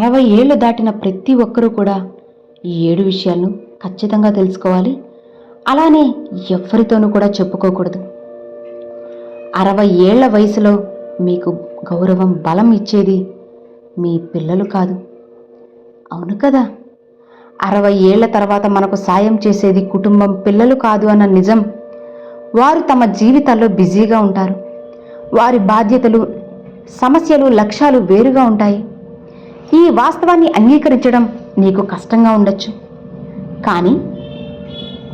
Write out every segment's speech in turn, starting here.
అరవై ఏళ్ళు దాటిన ప్రతి ఒక్కరూ కూడా ఈ ఏడు విషయాలను ఖచ్చితంగా తెలుసుకోవాలి. అలానే ఎవ్వరితోనూ కూడా చెప్పుకోకూడదు. అరవై ఏళ్ళ వయసులో మీకు గౌరవం బలం ఇచ్చేది మీ పిల్లలు కాదు. అవును కదా? అరవై ఏళ్ళ తర్వాత మనకు సాయం చేసేది కుటుంబం పిల్లలు కాదు అన్న నిజం. వారు తమ జీవితాల్లో బిజీగా ఉంటారు. వారి బాధ్యతలు సమస్యలు లక్ష్యాలు వేరుగా ఉంటాయి. ఈ వాస్తవాన్ని అంగీకరించడం నీకు కష్టంగా ఉండొచ్చు. కానీ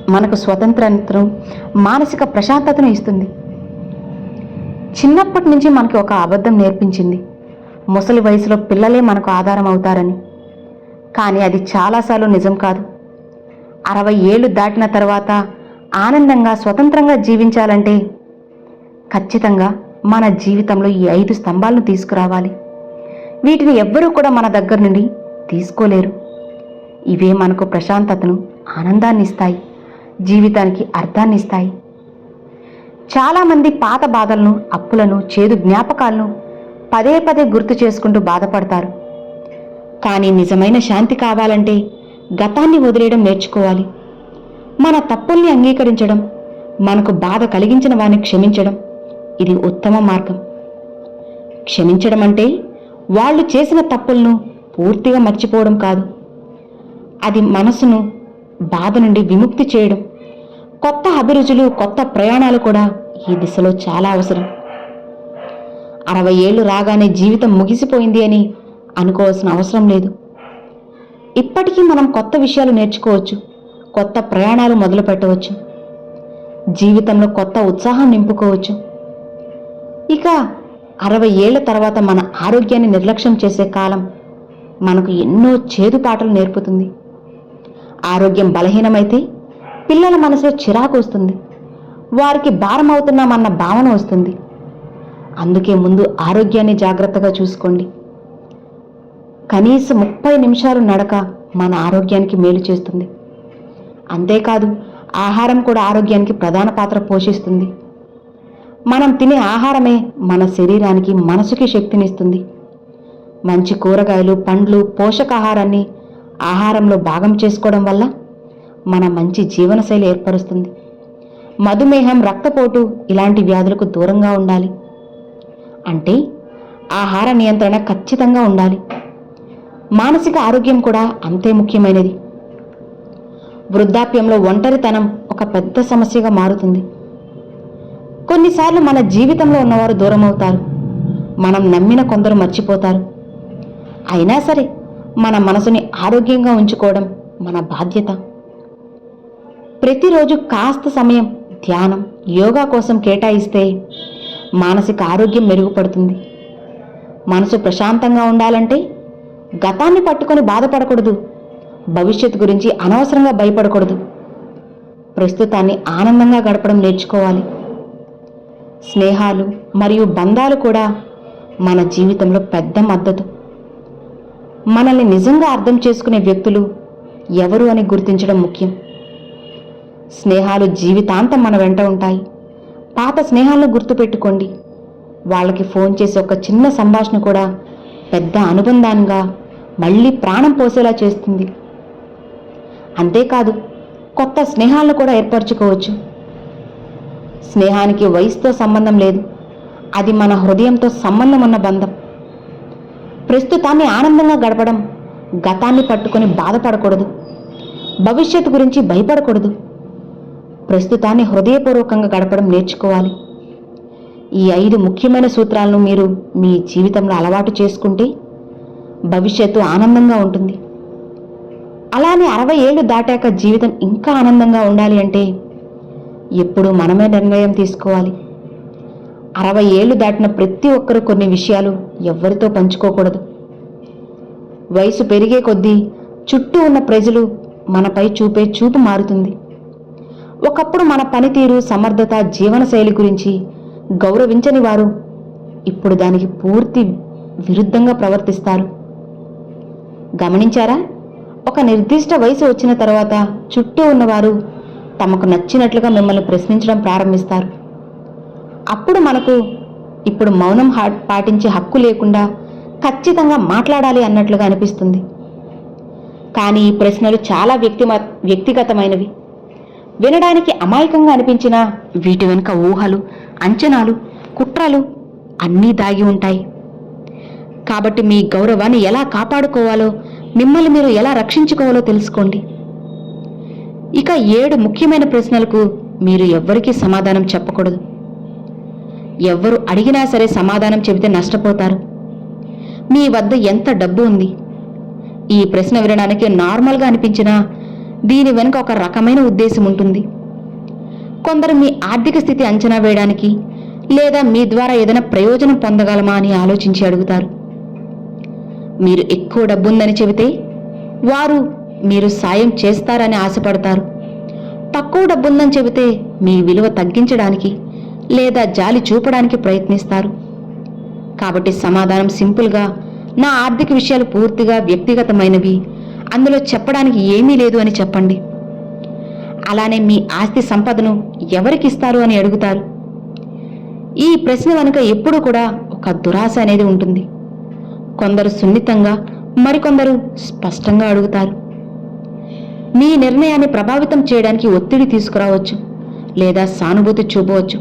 మనకు స్వతంత్రం మానసిక ప్రశాంతతను ఇస్తుంది. చిన్నప్పటి నుంచి మనకి ఒక అబద్ధం నేర్పించింది. ముసలి వయసులో పిల్లలే మనకు ఆధారం అవుతారని. కానీ అది చాలాసార్లు నిజం కాదు. అరవై ఏళ్ళు దాటిన తర్వాత ఆనందంగా స్వతంత్రంగా జీవించాలంటే ఖచ్చితంగా మన జీవితంలో ఈ ఐదు స్తంభాలను తీసుకురావాలి. వీటిని ఎవ్వరూ కూడా మన దగ్గర నుండి తీసుకోలేరు. ఇవే మనకు ప్రశాంతతను ఆనందాన్ని ఇస్తాయి జీవితానికి అర్థాన్ని ఇస్తాయి చాలామంది పాత బాధలను అప్పులను చేదు జ్ఞాపకాలను పదే పదే గుర్తు చేసుకుంటూ బాధపడతారు. కానీ నిజమైన శాంతి కావాలంటే గతాన్ని వదిలేయడం నేర్చుకోవాలి. మన తప్పుల్ని అంగీకరించడం మనకు బాధ కలిగించిన వారిని క్షమించడం ఇది ఉత్తమ మార్గం. క్షమించడం అంటే వాళ్ళు చేసిన తప్పులను పూర్తిగా మర్చిపోవడం కాదు. అది మనసును బాధ నుండి విముక్తి చేయడం. కొత్త అభిరుచులు కొత్త ప్రయాణాలు కూడా ఈ దిశలో చాలా అవసరం. అరవై ఏళ్ళు రాగానే జీవితం ముగిసిపోయింది అని అనుకోవాల్సిన అవసరం లేదు. ఇప్పటికీ మనం కొత్త విషయాలు నేర్చుకోవచ్చు కొత్త ప్రయాణాలు మొదలు పెట్టవచ్చు జీవితంలో కొత్త ఉత్సాహం నింపుకోవచ్చు. ఇక అరవై ఏళ్ళ తర్వాత మన ఆరోగ్యాన్ని నిర్లక్ష్యం చేసే కాలం మనకు ఎన్నో చేదు పాటలు నేర్పుతుంది. ఆరోగ్యం బలహీనమైతే పిల్లల మనసులో చిరాకు వస్తుంది. వారికి భారం అవుతున్నామన్న భావన వస్తుంది. అందుకే ముందు ఆరోగ్యాన్ని జాగ్రత్తగా చూసుకోండి. కనీసం ముప్పై నిమిషాలు నడక మన ఆరోగ్యానికి మేలు చేస్తుంది. అంతేకాదు ఆహారం కూడా ఆరోగ్యానికి ప్రధాన పాత్ర పోషిస్తుంది. మనం తినే ఆహారమే మన శరీరానికి మనసుకి శక్తినిస్తుంది. మంచి కూరగాయలు పండ్లు పోషకాహారాన్ని ఆహారంలో భాగం చేసుకోవడం వల్ల మన మంచి జీవనశైలి ఏర్పరుస్తుంది. మధుమేహం రక్తపోటు ఇలాంటి వ్యాధులకు దూరంగా ఉండాలి. అంటే ఆహార నియంత్రణ ఖచ్చితంగా ఉండాలి. మానసిక ఆరోగ్యం కూడా అంతే ముఖ్యమైనది. వృద్ధాప్యంలో ఒంటరితనం ఒక పెద్ద సమస్యగా మారుతుంది. కొన్నిసార్లు మన జీవితంలో ఉన్నవారు దూరం అవుతారు మనం నమ్మిన కొందరు మర్చిపోతారు. అయినా సరే మన మనసుని ఆరోగ్యంగా ఉంచుకోవడం మన బాధ్యత. ప్రతిరోజు కాస్త సమయం ధ్యానం యోగా కోసం కేటాయిస్తే మానసిక ఆరోగ్యం మెరుగుపడుతుంది. మనసు ప్రశాంతంగా ఉండాలంటే గతాన్ని పట్టుకొని బాధపడకూడదు. భవిష్యత్తు గురించి అనవసరంగా భయపడకూడదు. ప్రస్తుతాన్ని ఆనందంగా గడపడం నేర్చుకోవాలి. స్నేహాలు మరియు బంధాలు కూడా మన జీవితంలో పెద్ద మద్దతు. మనల్ని నిజంగా అర్థం చేసుకునే వ్యక్తులు ఎవరు అని గుర్తించడం ముఖ్యం. స్నేహాలు జీవితాంతం మన వెంట ఉంటాయి. పాత స్నేహాలను గుర్తుపెట్టుకోండి. వాళ్ళకి ఫోన్ చేసి ఒక చిన్న సంభాషణ కూడా పెద్ద అనుబంధంగా మళ్ళీ ప్రాణం పోసేలా చేస్తుంది. అంతేకాదు కొత్త స్నేహాలను కూడా ఏర్పరచుకోవచ్చు. స్నేహానికి వయసుతో సంబంధం లేదు. అది మన హృదయంతో సంబంధం ఉన్న బంధం. ప్రస్తుతాన్ని ఆనందంగా గడపడం గతాన్ని పట్టుకొని బాధపడకూడదు. భవిష్యత్తు గురించి భయపడకూడదు. ప్రస్తుతాన్ని హృదయపూర్వకంగా గడపడం నేర్చుకోవాలి. ఈ ఐదు ముఖ్యమైన సూత్రాలను మీరు మీ జీవితంలో అలవాటు చేసుకుంటే భవిష్యత్తు ఆనందంగా ఉంటుంది. అలానే అరవై ఏళ్ళు దాటాక జీవితం ఇంకా ఆనందంగా ఉండాలి అంటే ఎప్పుడు మనమే నిర్ణయం తీసుకోవాలి. అరవై ఏళ్ళు దాటిన ప్రతి ఒక్కరు కొన్ని విషయాలు ఎవ్వరితో పంచుకోకూడదు. వయసు పెరిగే కొద్దీ చుట్టూ ఉన్న ప్రజలు మనపై చూపే చూపు మారుతుంది. ఒకప్పుడు మన పనితీరు సమర్థత జీవనశైలి గురించి గౌరవించని వారు ఇప్పుడు దానికి పూర్తి విరుద్ధంగా ప్రవర్తిస్తారు. గమనించారా? ఒక నిర్దిష్ట వయసు వచ్చిన తర్వాత చుట్టూ ఉన్నవారు తమకు నచ్చినట్లుగా మిమ్మల్ని ప్రశ్నించడం ప్రారంభిస్తారు. అప్పుడు మనకు ఇప్పుడు మౌనం పాటించే హక్కు లేకుండా ఖచ్చితంగా మాట్లాడాలి అన్నట్లుగా అనిపిస్తుంది. కానీ ఈ ప్రశ్నలు చాలా వ్యక్తి వ్యక్తిగతమైనవి. వినడానికి అమాయకంగా అనిపించినా వీటి వెనుక ఊహలు అంచనాలు కుట్రలు అన్నీ దాగి ఉంటాయి. కాబట్టి మీ గౌరవాన్ని ఎలా కాపాడుకోవాలో మిమ్మల్ని మీరు ఎలా రక్షించుకోవాలో తెలుసుకోండి. ఇక ఏడు ముఖ్యమైన ప్రశ్నలకు మీరు ఎవ్వరికీ సమాధానం చెప్పకూడదు. ఎవ్వరు అడిగినా సరే సమాధానం చెబితే నష్టపోతారు. మీ వద్ద ఎంత డబ్బు ఉంది? ఈ ప్రశ్న వినడానికి నార్మల్గా అనిపించినా దీని వెనుక ఒక రకమైన ఉద్దేశం ఉంటుంది. కొందరు మీ ఆర్థిక స్థితి అంచనా వేయడానికి లేదా మీ ద్వారా ఏదైనా ప్రయోజనం పొందగలమా అని ఆలోచించి అడుగుతారు. మీరు ఎక్కువ డబ్బుందని చెబితే వారు మీరు సాయం చేస్తారని ఆశపడతారు. తక్కువ డబ్బుందని చెబితే మీ విలువ తగ్గించడానికి లేదా జాలి చూపడానికి ప్రయత్నిస్తారు. కాబట్టి సమాధానం సింపుల్గా నా ఆర్థిక విషయాలు పూర్తిగా వ్యక్తిగతమైనవి. అందులో చెప్పడానికి ఏమీ లేదు అని చెప్పండి. అలానే మీ ఆస్తి సంపదను ఎవరికి ఇస్తారు అని అడుగుతారు. ఈ ప్రశ్న వెనుక ఎప్పుడూ కూడా ఒక దురాశ అనేది ఉంటుంది. కొందరు సున్నితంగా మరికొందరు స్పష్టంగా అడుగుతారు. మీ నిర్ణయాన్ని ప్రభావితం చేయడానికి ఒత్తిడి తీసుకురావచ్చు లేదా సానుభూతి చూపవచ్చు.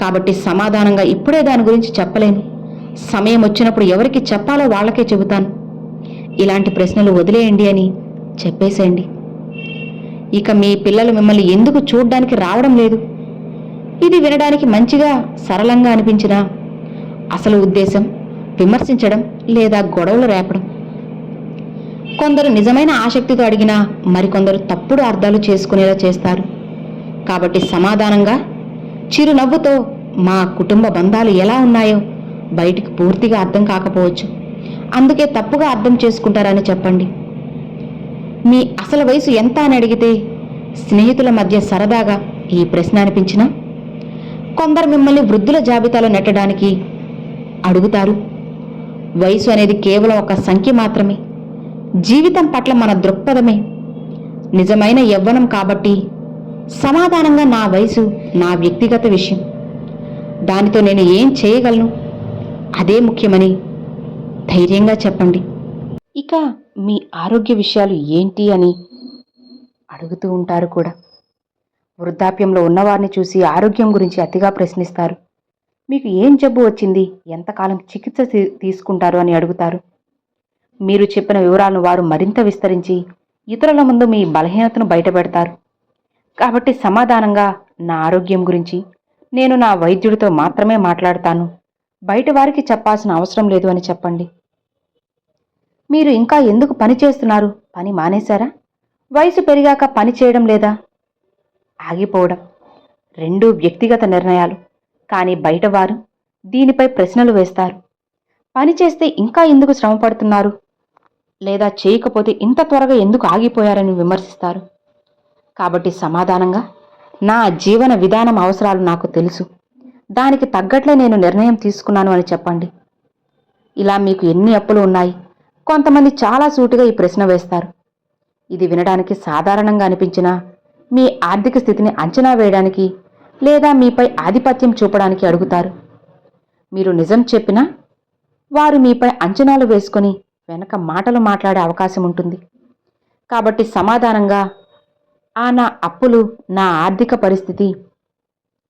కాబట్టి సమాధానంగా ఇప్పుడే దాని గురించి చెప్పలేను. సమయం వచ్చినప్పుడు ఎవరికి చెప్పాలో వాళ్ళకే చెబుతాను. ఇలాంటి ప్రశ్నలు వదిలేయండి అని చెప్పేసేయండి. ఇక మీ పిల్లలు మిమ్మల్ని ఎందుకు చూడ్డానికి రావడం లేదు? ఇది వినడానికి మంచిగా సరళంగా అనిపించినా అసలు ఉద్దేశం విమర్శించడం లేదా గొడవలు రేపడం. కొందరు నిజమైన ఆసక్తితో అడిగినా మరికొందరు తప్పుడు అర్థాలు చేసుకునేలా చేస్తారు. కాబట్టి సమాధానంగా చిరునవ్వుతో మా కుటుంబ బంధాలు ఎలా ఉన్నాయో బయటికి పూర్తిగా అర్థం కాకపోవచ్చు. అందుకే తప్పుగా అర్థం చేసుకుంటారని చెప్పండి. మీ అసలు వయసు ఎంత అని అడిగితే స్నేహితుల మధ్య సరదాగా ఈ ప్రశ్న అనిపించినా కొందరు మిమ్మల్ని వృద్ధుల జాబితాలో నెట్టడానికి అడుగుతారు. వయసు అనేది కేవలం ఒక సంఖ్య మాత్రమే. జీవితం పట్ల మన దృక్పథమే. నిజమైన యవ్వనం కాబట్టి సమాధానంగా నా వయసు నా వ్యక్తిగత విషయం. దానితో నేను ఏం చేయగలను? అదే ముఖ్యమని ధైర్యంగా చెప్పండి. ఇక మీ ఆరోగ్య విషయాలు ఏంటి అని అడుగుతూ ఉంటారు కూడా. వృద్ధాప్యంలో ఉన్నవారిని చూసి ఆరోగ్యం గురించి అతిగా ప్రశ్నిస్తారు. మీకు ఏం జబ్బు వచ్చింది? ఎంతకాలం చికిత్స తీ- తీసుకుంటారు అని అడుగుతారు. మీరు చెప్పిన వివరాలను వారు మరింత విస్తరించి ఇతరుల ముందు మీ బలహీనతను బయటపెడతారు. కాబట్టి సమాధానంగా నా ఆరోగ్యం గురించి నేను నా వైద్యుడితో మాత్రమే మాట్లాడతాను. బయట వారికి చెప్పాల్సిన అవసరం లేదు అని చెప్పండి. మీరు ఇంకా ఎందుకు పని చేస్తున్నారు? పని మానేశారా? వయసు పెరిగాక పని చేయడం లేదా? ఆగిపోవడం రెండూ వ్యక్తిగత నిర్ణయాలు. కానీ బయటవారు దీనిపై ప్రశ్నలు వేస్తారు. పని చేస్తే ఇంకా ఎందుకు శ్రమ పడుతున్నారు? లేదా చేయకపోతే ఇంత త్వరగా ఎందుకు ఆగిపోయారని విమర్శిస్తారు. కాబట్టి సమాధానంగా నా జీవన విధానం అవసరాలు నాకు తెలుసు. దానికి తగ్గట్లే నేను నిర్ణయం తీసుకున్నాను అని చెప్పండి. ఇలా మీకు ఎన్ని అప్పులు ఉన్నాయి? కొంతమంది చాలా సూటిగా ఈ ప్రశ్న వేస్తారు. ఇది వినడానికి సాధారణంగా అనిపించినా మీ ఆర్థిక స్థితిని అంచనా వేయడానికి లేదా మీపై ఆధిపత్యం చూపడానికి అడుగుతారు. మీరు నిజం చెప్పినా వారు మీపై అంచనాలు వేసుకొని వెనక మాటలు మాట్లాడే అవకాశం ఉంటుంది. కాబట్టి సమాధానంగా ఆ నా అప్పులు నా ఆర్థిక పరిస్థితి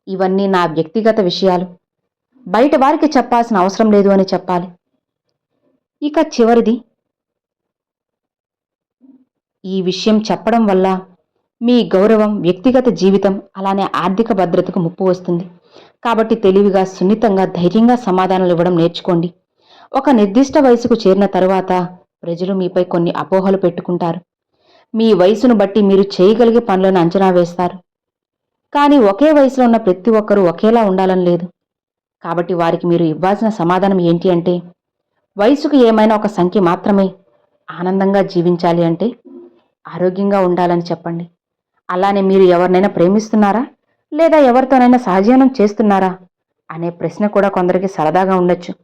ఇవన్నీ నా వ్యక్తిగత విషయాలు. బయట వారికి చెప్పాల్సిన అవసరం లేదు అని చెప్పాలి. ఇక చివరిది ఈ విషయం చెప్పడం వల్ల మీ గౌరవం వ్యక్తిగత జీవితం అలానే ఆర్థిక భద్రతకు ముప్పు వస్తుంది. కాబట్టి తెలివిగా సున్నితంగా ధైర్యంగా సమాధానాలు ఇవ్వడం నేర్చుకోండి. ఒక నిర్దిష్ట వయసుకు చేరిన తరువాత ప్రజలు మీపై కొన్ని అపోహలు పెట్టుకుంటారు. మీ వయసును బట్టి మీరు చేయగలిగే పనులను అంచనా వేస్తారు. కానీ ఒకే వయసులో ఉన్న ప్రతి ఒక్కరూ ఒకేలా ఉండాలని లేదు. కాబట్టి వారికి మీరు ఇవ్వాల్సిన సమాధానం ఏంటి అంటే వయసుకు ఏమైనా ఒక సంఖ్య మాత్రమే ఆనందంగా జీవించాలి అంటే ఆరోగ్యంగా ఉండాలని చెప్పండి. అలానే మీరు ఎవరినైనా ప్రేమిస్తున్నారా? లేదా ఎవరితోనైనా సహజీవనం చేస్తున్నారా? అనే ప్రశ్న కూడా కొందరికి సరదాగా ఉండొచ్చు.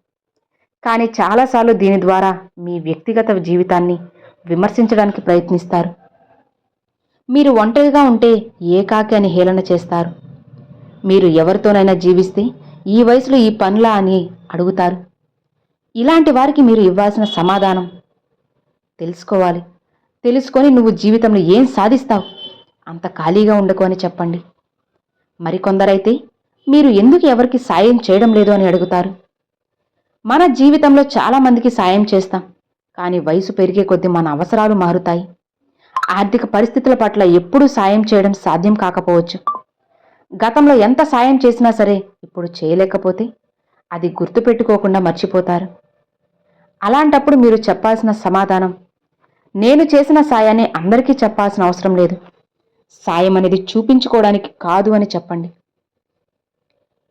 కానీ చాలాసార్లు దీని ద్వారా మీ వ్యక్తిగత జీవితాన్ని విమర్శించడానికి ప్రయత్నిస్తారు. మీరు ఒంటరిగా ఉంటే ఏకాకి అని హేళన చేస్తారు. మీరు ఎవరితోనైనా జీవిస్తే ఈ వయసులో ఈ పనులా అని అడుగుతారు. ఇలాంటి వారికి మీరు ఇవ్వాల్సిన సమాధానం తెలుసుకోవాలి. తెలుసుకొని నువ్వు జీవితంలో ఏం సాధిస్తావు? అంత ఖాళీగా ఉండకు అని చెప్పండి. మరికొందరైతే మీరు ఎందుకు ఎవరికి సాయం చేయడం లేదు అని అడుగుతారు. మన జీవితంలో చాలామందికి సాయం చేస్తాం. కానీ వయసు పెరిగే కొద్దీ మన అవసరాలు మారుతాయి. ఆర్థిక పరిస్థితుల పట్ల ఎప్పుడూ సాయం చేయడం సాధ్యం కాకపోవచ్చు. గతంలో ఎంత సాయం చేసినా సరే ఇప్పుడు చేయలేకపోతే అది గుర్తుపెట్టుకోకుండా మర్చిపోతారు. అలాంటప్పుడు మీరు చెప్పాల్సిన సమాధానం నేను చేసిన సాయాన్ని అందరికీ చెప్పాల్సిన అవసరం లేదు. సాయం అనేది చూపించుకోవడానికి కాదు అని చెప్పండి.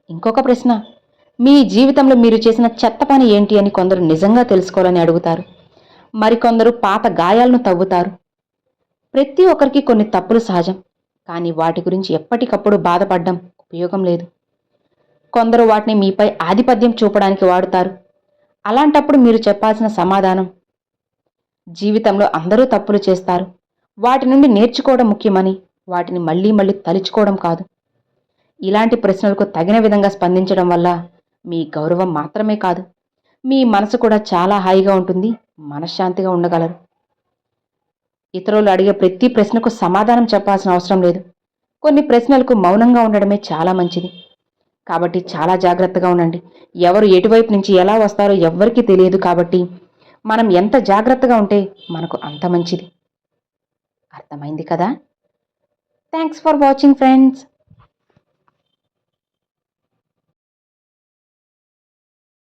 ఇంకొక ప్రశ్న మీ జీవితంలో మీరు చేసిన చెత్త పని ఏంటి అని కొందరు నిజంగా తెలుసుకోవాలని అడుగుతారు. మరికొందరు పాత గాయాలను తవ్వుతారు. ప్రతి ఒక్కరికి కొన్ని తప్పులు సహజం. కానీ వాటి గురించి ఎప్పటికప్పుడు బాధపడడం ఉపయోగం లేదు. కొందరు వాటిని మీపై ఆధిపత్యం చూపడానికి వాడుతారు. అలాంటప్పుడు మీరు చెప్పాల్సిన సమాధానం జీవితంలో అందరూ తప్పులు చేస్తారు. వాటి నుండి నేర్చుకోవడం ముఖ్యమని వాటిని మళ్ళీ మళ్ళీ తలుచుకోవడం కాదు. ఇలాంటి ప్రశ్నలకు తగిన విధంగా స్పందించడం వల్ల మీ గౌరవం మాత్రమే కాదు మీ మనసు కూడా చాలా హాయిగా ఉంటుంది మనశ్శాంతిగా ఉండగలరు. ఇతరులు అడిగే ప్రతి ప్రశ్నకు సమాధానం చెప్పాల్సిన అవసరం లేదు. కొన్ని ప్రశ్నలకు మౌనంగా ఉండడమే చాలా మంచిది. కాబట్టి చాలా జాగ్రత్తగా ఉండండి. ఎవరు ఎటువైపు నుంచి ఎలా వస్తారో ఎవ్వరికీ తెలియదు కాబట్టి మనం ఎంత జాగ్రత్తగా ఉంటే మనకు అంత మంచిది. అర్థమైంది కదా? Thanks for watching friends